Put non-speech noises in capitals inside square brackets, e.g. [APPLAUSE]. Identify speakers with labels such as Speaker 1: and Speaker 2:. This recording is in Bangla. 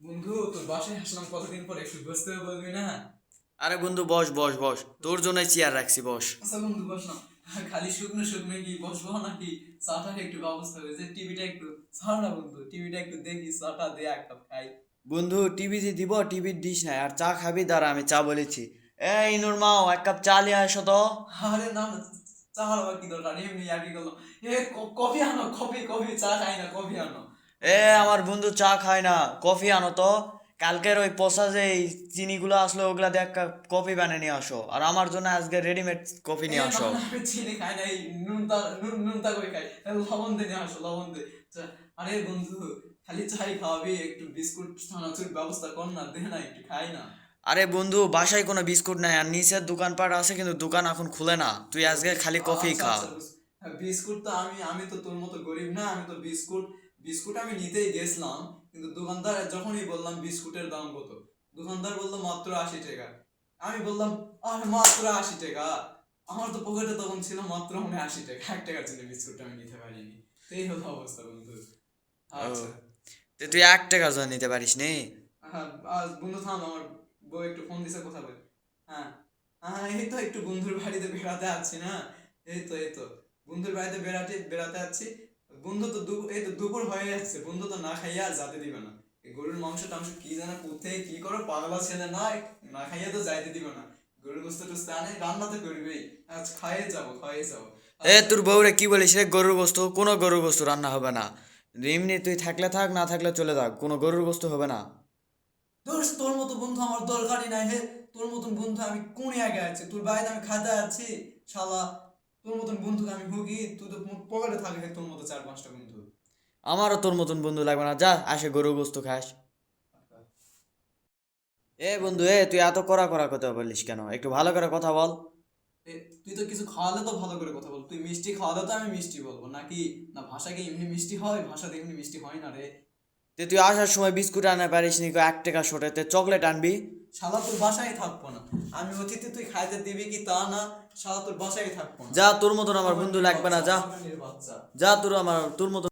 Speaker 1: বন্ধু তোর বাসায় আসলাম কতদিন পরে? একটু বসতে বলবি না?
Speaker 2: আরে বন্ধু বস বস বস। তোর জন্যই চেয়ার রাখছি বস।
Speaker 1: আচ্ছা বন্ধু বস না। খালি শুকনো শুকনো কি বসবো নাকি? চাটার একটু ব্যবস্থা হয়েছে টিভিটা একটু। ছাড় না বন্ধু টিভিটা একটু দেখি চাটা দে এক কাপ খাই।
Speaker 2: বন্ধু টিভি যে দিব টিভির ডিশ নাই। আর চা খাবি দাঁড়া আমি চা বলেছি। এই নুর মাও এক কাপ চা নিয়ে আসো তো।
Speaker 1: আরে না না চা আবার কি দরকার? এমনি আর কি করলাম এ কফি আনো কফি কফি চা খাই না কফি আনো।
Speaker 2: এ আমার বন্ধু চা খায় না কফি আনো তো। কালকের ওই পচা যে চিনিগুলো আসলো ওগুলা দিয়ে কাপ কফি বানিয়ে নিয়ে আসো। আর আমার জন্য আজকে রেডিমেড কফি নিয়ে আসো। [LAUGHS]
Speaker 1: চিনি খাই না এই নুনতা নুন নুনতা করে খাই? লবণ দে নিয়ে আসো লবণ দে। আরে বন্ধু খালি চাই খাওয়াবি একটু বিস্কুট ছানাচুর ব্যবস্থা কর না দে না একটু খাই না।
Speaker 2: আরে বন্ধু বাসায় কোনো বিস্কুট নাই আর নিচের দোকানপাট আছে কিন্তু দোকান এখন খুলে না। তুই আজকে খালি কফি
Speaker 1: আচ্ছা,
Speaker 2: খা।
Speaker 1: আচ্ছা, হ্যাঁ, বিস্কুট তো আমি আমি তো তোর মতো গরিব না আমি তো বিস্কুট বিস্কুট আমি নিতেই গেছিলাম কিন্তু দোকানদার যখনই বললাম বিস্কুটের দাম কত দোকানদার বলল মাত্র আশি টাকা। আমি বললাম আর মাত্র আশি টাকা? আমার তো পকেটে তখন ছিল মাত্র মনে আশি টাকা এক টাকার জন্য বিস্কুট আমি নিতে পারিনি। তো এই হলো অবস্থা বন্ধু। আচ্ছা।
Speaker 2: তুই এক টাকা জন্য নিতে পারিস নি?
Speaker 1: হ্যাঁ বন্ধু থাম আমার বউ একটু ফোন দিছে কথা বলে। হ্যাঁ। হ্যাঁ এই তো একটু বন্ধুর বাড়িতে বেড়াতে আছি না? এই তো এই তো। বন্ধুর বাড়িতে বেড়াতে বেড়াতে আছি বন্ধু তো এই তো দুপুর হয়ে যাচ্ছে বন্ধু তো না খাইয়া যাতে দিবে না। এই গরুর মাংস টাংস কি জানে কোথায় কি করো পাগলা ছেলে নয় না খাইয়া তো যাইতে দিবে না। গরুর গোস্ত টোস্ত আনে রান্না তো করবেই আজ খাইয়ে যাব খাইয়ে যাব।
Speaker 2: এ তোর বউরে কি বলিস রে? গরুর গোস্ত কোনো গরুর গোস্ত রান্না হবে না। এমনি তুই থাকলে থাক না থাকলে চলে থাক কোনো গরুর গোস্ত হবে না।
Speaker 1: তোর তোর মতো বন্ধু আমার দরকারই নাই হে। তোর মতন বন্ধু আমি কোন আগে আছি? তোর বাড়িতে আমি খাতে আছি? শালা তোর মতন বন্ধুকে আমি ভুগি তুই তো পকেটে থাকে তোর মতো চার পাঁচটা বন্ধু।
Speaker 2: আমারও তোর মতন বন্ধু লাগবে না যা আসে গরুর গোস্ত খাস। এ বন্ধু এ তুই এত করা করা কথা বলিস কেন? একটু ভালো করে কথা বল।
Speaker 1: তুই তো কিছু খাওয়ালে তো ভালো করে কথা বল। তুই মিষ্টি খাওয়ালে তো আমি মিষ্টি বলব নাকি? না ভাষা কি এমনি মিষ্টি হয় ভাষা দিয়ে এমনি মিষ্টি হয় না রে।
Speaker 2: তে তুই আসার সময় বিস্কুট আনা পারিস নি এক টাকা শোটাতে চকলেট আনবি?
Speaker 1: শালা তোর বাসায় থাকব না। আমি অতিথি তুই খাইতে দিবি কি তা না? শালা তোর বাসায় থাকব না।
Speaker 2: যা তোর মতন আমার বন্ধু লাগবে না যা। যা তোর আমার তোর মতন